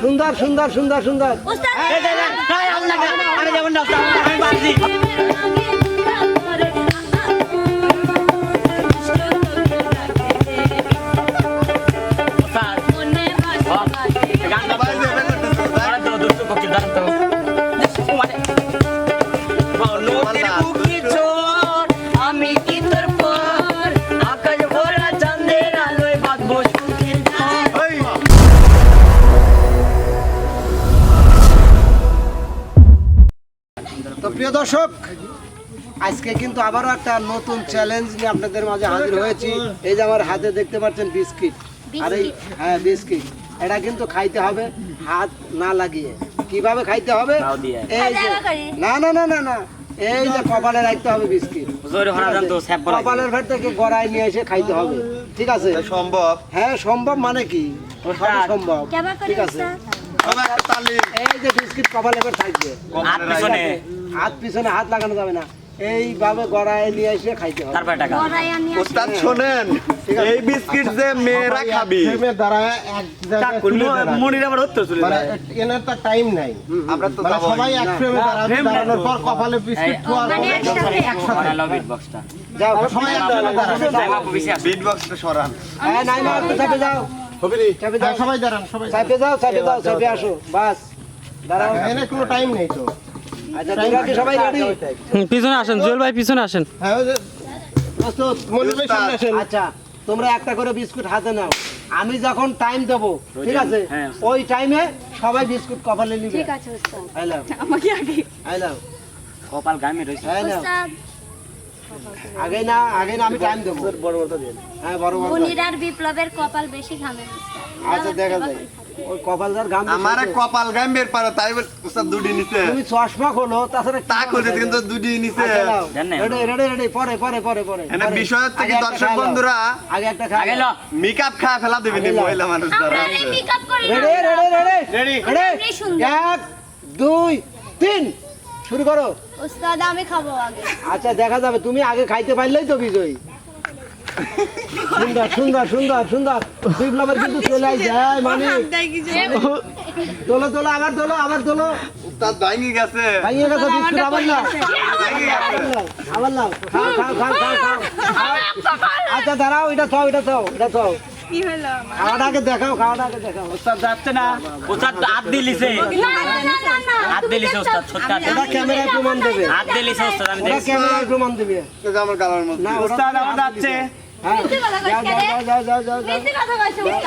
সুন্দর সুন্দর সুন্দর সুন্দর এই যে, এই, এই, আমি না, আমি যাব দর্শক আজকে কিন্তু আবারও একটা নতুন চ্যালেঞ্জ নিয়ে আপনাদের মাঝে হাজির হয়েছি। এই যে আমার হাতে দেখতে পাচ্ছেন বিস্কিট। আর এই হ্যাঁ বিস্কিট। এটা কিন্তু খাইতে হবে হাত না লাগিয়ে। কীভাবে খাইতে হবে? এই যে না না না না না। এই যে কপালে রাখতে হবে বিস্কিট। কপালের ভেতর থেকে গড়াই নিয়ে এসে খাইতে হবে। ঠিক আছে? সম্ভব? হ্যাঁ সম্ভব মানে কি। সম্ভব। ঠিক আছে? এই যে বিস্কিট কপালে থাকবে। হাত পিছনে, হাত লাগানো যাবে না। এইভাবে গড়ায় নিয়ে এসে খাইতে হবে। তারপরে টাকা। ওস্তাদ শোনেন এই বিস্কিট যে মেয়েরা খাবি। ফ্রেমে দাঁড়ায় এক জায়গায় মনির আবার উত্তর চলে মানে এনার তো টাইম নাই। আমরা তো মানে সবাই এক ফ্রেমে দাঁড়াবে frame নাই দাঁড়ানোর পর কপালে বিস্কিট it যাও। সবাই এক ফ্রেমে দাঁড়াবে যাই বাপু, বেশি আসে। বিট বক্সটা সরান। হ্যাঁ নাই না চাপে যাও। চাপে যাও। হ্যাঁ, সবাই দাঁড়ান সবাই চাপে যাও চাপে যাও চাপে আসো। বাস। দাঁড়াও। এনে কোনো টাইম নেই তো। পিছনে আসেন জুয়েল ভাই পিছনে আসেন। হ্যাঁ আসেন। আচ্ছা তোমরা একটা করে বিস্কুট হাতে নাও। আমি যখন টাইম দেব ঠিক আছে? হ্যাঁ। ওই টাইমে সবাই বিস্কুট কপালে নিবে। ঠিক আছে ওস্তাদ। আই লাভ আমাকে আগে। আই লাভ কপাল গামে রইছে। নাও ওস্তাদ। আগে না আগে না আমি টাইম দেবো। বড় বড় হ্যাঁ বড় বড় মুনির আর বিপ্লবের কপাল বেশি ঘামে। আচ্ছা দেখা যায় ওই কপাল যার গাম বেশি আমারে কপাল গাম বের পারো তাই বলে ওস্তাদ দুটি নিছে। তুমি চশমা খোলো তাছাড়া তা করে কিন্তু দুটি নিছে। রেডি রেডি রেডি পরে পরে পরে পরে। এখানে বিষয় হচ্ছে কি আগে একটা দর্শক বন্ধুরা আগে একটা খাই আগে লো। মেকআপ খায় ফেলা দেবেন মহিলা মানুষ করি ready ready ready. Ready. Ready এক দুই তিন। শুরু করো। ওস্তাদ আমি খাব আগে। আচ্ছা দেখা যাবে। তুমি আগে খাইতে পারলেই তো বিজয়ী। সুন্দর সুন্দর সুন্দর সুন্দর। বিপ্লবের কিন্তু চলে আসছে হ্যাঁ, মানে তোলো তোলো আবার তোলো আবার তোলো উস্তাদ ভাঙি গেছে। ভাইয়ে গেছে বিস্কুট আবার নাও। ভাঙি গেছে। আবার নাও, আবার নাও। খাও খাও খাও খাও খাও। আচ্ছা দাঁড়াও এটা খাও এটা খাও এটা খাও। খাওয়াটাকে দেখাও খাওয়াটাকে দেখাও। ওস্তাদ যাচ্ছে না। ওস্তাদ হাত দিয়ে লিছে। না না না না না হাত দিয়ে লিছে ওস্তাদ, সত্যি ক্যামেরায় প্রমাণ দেবে। হাত দিয়ে লিছে। ওস্তাদ, আমি দেখছি। ক্যামেরায় প্রমাণ দেবে। আমার গালার মধ্যে। না। হ্যাঁ। ওস্তাদ।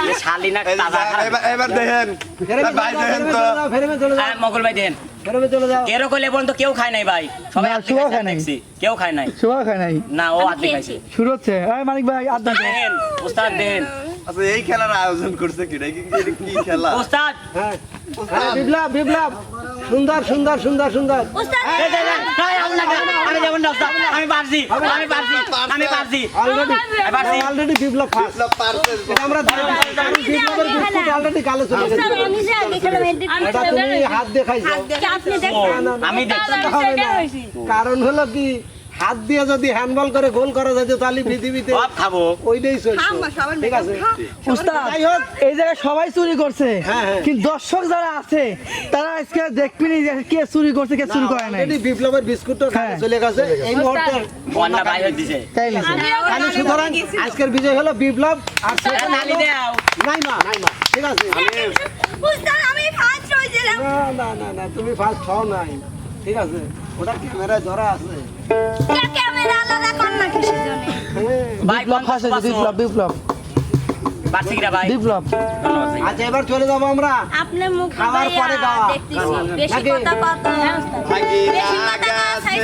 এ শালি না এই যে তাজা খারাপ। এবার এবার দেখেন। ফেরেমে ভাই চলে দেখেন যাও, তো। ফেরেমে চলে যাও। আরে মকল ভাই দেন ফেরেমে চলে যাও। কেরো কইলে পর্যন্ত কেউ খায় নাই ভাই। সবাই কেউ খায় নাই। শুভ খায় নাই। না ও খেয়েছি। খাইছে। শুরু হচ্ছে। মানিক ভাই দেন ওস্তাদ দেন আচ্ছা এই খেলার আয়োজন করছে কি কি খেলা ওস্তাদ হ্যাঁ হ্যাঁ বিপ্লব বিপ্লব সুন্দর সুন্দর সুন্দর সুন্দর আমি না, যাব না, আমি পারছি আমি পারছি আমি পারছি already already Biplab first Biplab পারছে আমরা বিপ্লবের বিস্কুট অলরেডি কালো চলে গেছে আমি যে আগে খেলাম এটা তুমি হাত আপনি দেখছেন আমি দেখছি এটা হবে না। কারণ হলো কি হাত দিয়ে যদি হ্যান্ডবল করে গোল করা যেত তাহলে পৃথিবীতে খাব। ওইটাই ঠিক আছে? উস্তাদ যাই হোক। এই জায়গায় সবাই চুরি করছে। হ্যাঁ, হ্যাঁ। কিন্তু দর্শক যারা আছে তারা আজকে দেখবিনি যে কে চুরি করছে কে চুরি করে নাই। অলরেডি বিপ্লবের বিস্কুটটা হ্যাঁ। চলে গেছে। এই মুহূর্তে বন্যা বাইরে দিছে। তাই নিছে তাহলে সুতরাং আজকের বিজয় হলো বিপ্লব আর নাইমা। ঠিক আছে? আমি ফার্স্ট না না না না তুমি ফার্স্ট হও নাই। ঠিক আছে? ওটা ক্যামেরায় ধরা আছে। ক্যামেরা আলাদা কর না কিসের জন্য। বিপ্লব ফাঁসে বিপ্লব বিপ্লব। পারছি ভাই? বিপ্লব। আচ্ছা এবার চলে যাব আমরা। আপনি মুখ খাওয়ার পরে গাওয়া। বেশি কথা কত বেশি কথা না সাইজ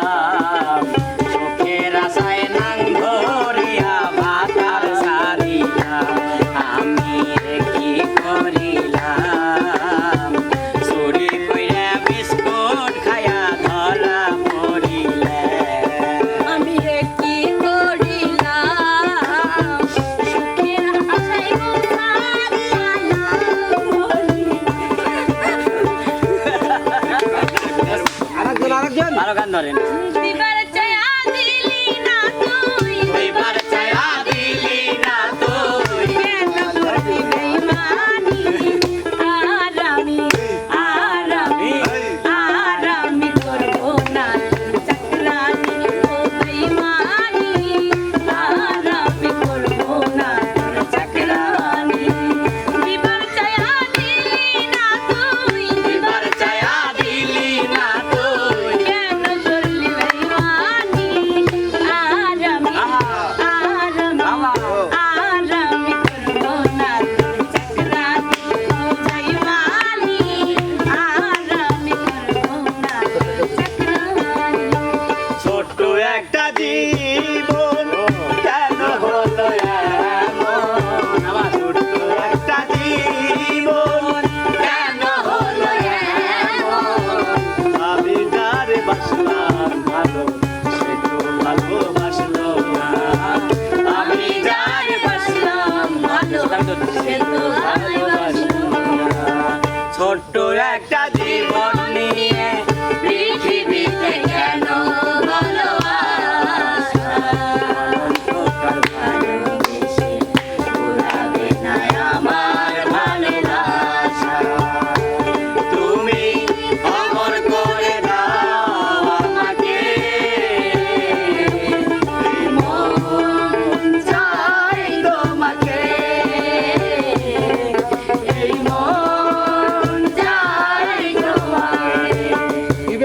ছোট্ট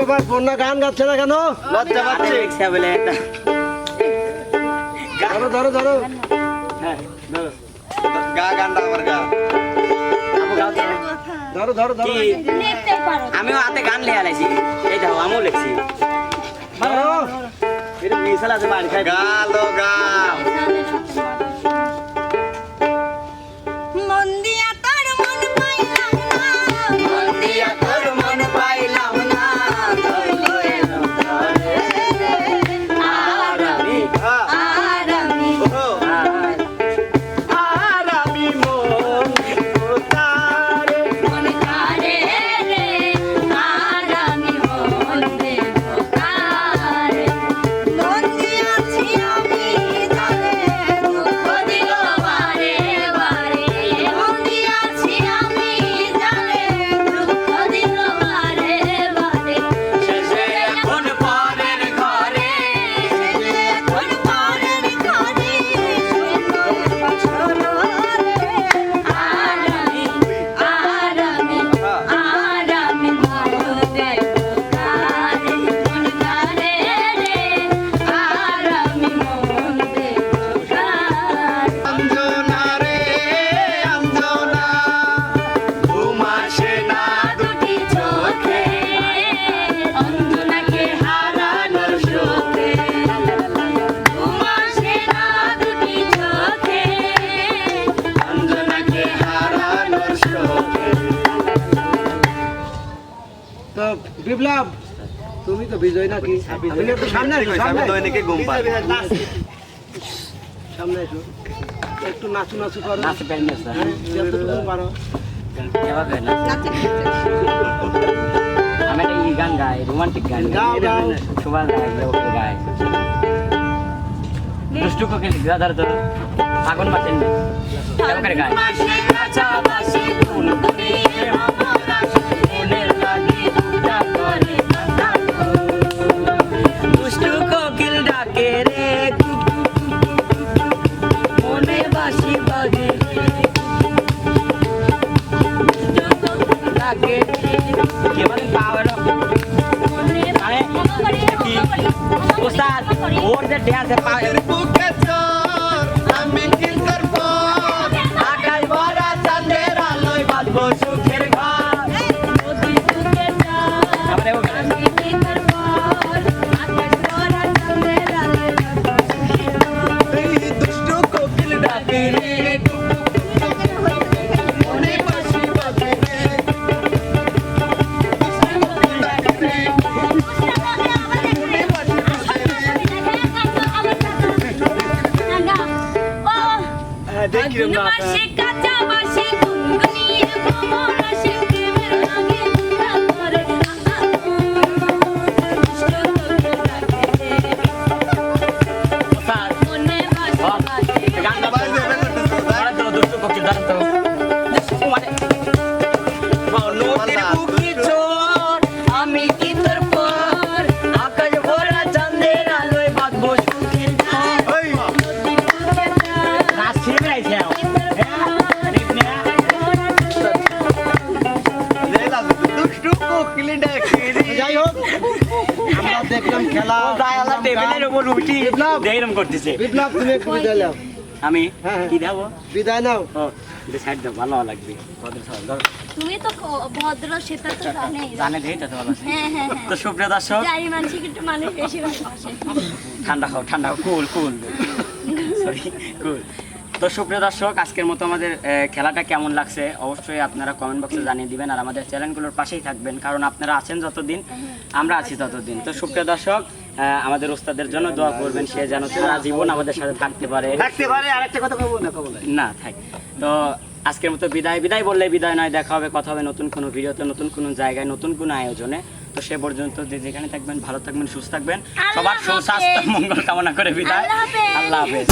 ভাই গান গাচ্ছে না কেন? বলে ধরো ধরো ধরো। ধরো। ধরো। ধরো আমিও হাতে গান লিয়ে আলাইছি। এই দেখো আমিও লিখছি। এটা আছে বাড়ি গাল গাল বিপ্লব তুমি তো বিজয় নাকি? একটু সামনে একটু নাচু নাচু করো। হ্যাঁ, গান গাই রোমান্টিক গান গাই। সবাই গাই দুষ্টু কোকিল আগুন মাসেন না ডাকে রে মনে বাসি বাজে ডাকে ওস্তাদ ওর যে ড্যান্স আমি কি করব আকাল ভরা চাঁদের আলোয় বাঁধবো সুখে আগুন বাসে কাঁচা বাসে এইরকম করতেছে। বিপ্লব তুমি একটু বিদায় নাও। আমি? হ্যাঁ, হ্যাঁ। কি দেবো বিদায় নাও। ও সাইড দাও ভালো লাগবে। ভদ্র সবাই তুমি তো ভদ্র সেটা তো জানেই জানে। দেই তো ভালো হ্যাঁ হ্যাঁ তো হ্যাঁ সুপ্রিয় দর্শক জানি মানুষকে একটু মানুষ বেশি ভালোবাসে ঠান্ডা খাও ঠান্ডা খাও কুল কুল। সরি কুল। তো সুপ্রিয় দর্শক আজকের মতো আমাদের খেলাটা কেমন লাগছে? অবশ্যই আপনারা কমেন্ট বক্সে জানিয়ে দিবেন আর আমাদের চ্যানেলগুলোর পাশেই থাকবেন। কারণ আপনারা আছেন যতদিন আমরা আছি ততদিন। তো সুপ্রিয় দর্শক আমাদের ওস্তাদের জন্য দোয়া করবেন সে যেন সারা জীবন আমাদের সাথে থাকতে পারে। থাকতে পারে আরেকটা কথা বলব না কবলে না। থাক। তো আজকের মতো বিদায় বিদায় বললে বিদায় নয় দেখা হবে কথা হবে নতুন কোনো ভিডিওতে নতুন কোনো জায়গায় নতুন কোনো আয়োজনে। তো সে পর্যন্ত যে যেখানে থাকবেন ভালো থাকবেন সুস্থ থাকবেন। সবার সুস্বাস্থ্য। মঙ্গল কামনা করে বিদায়। আল্লাহ হাফেজ।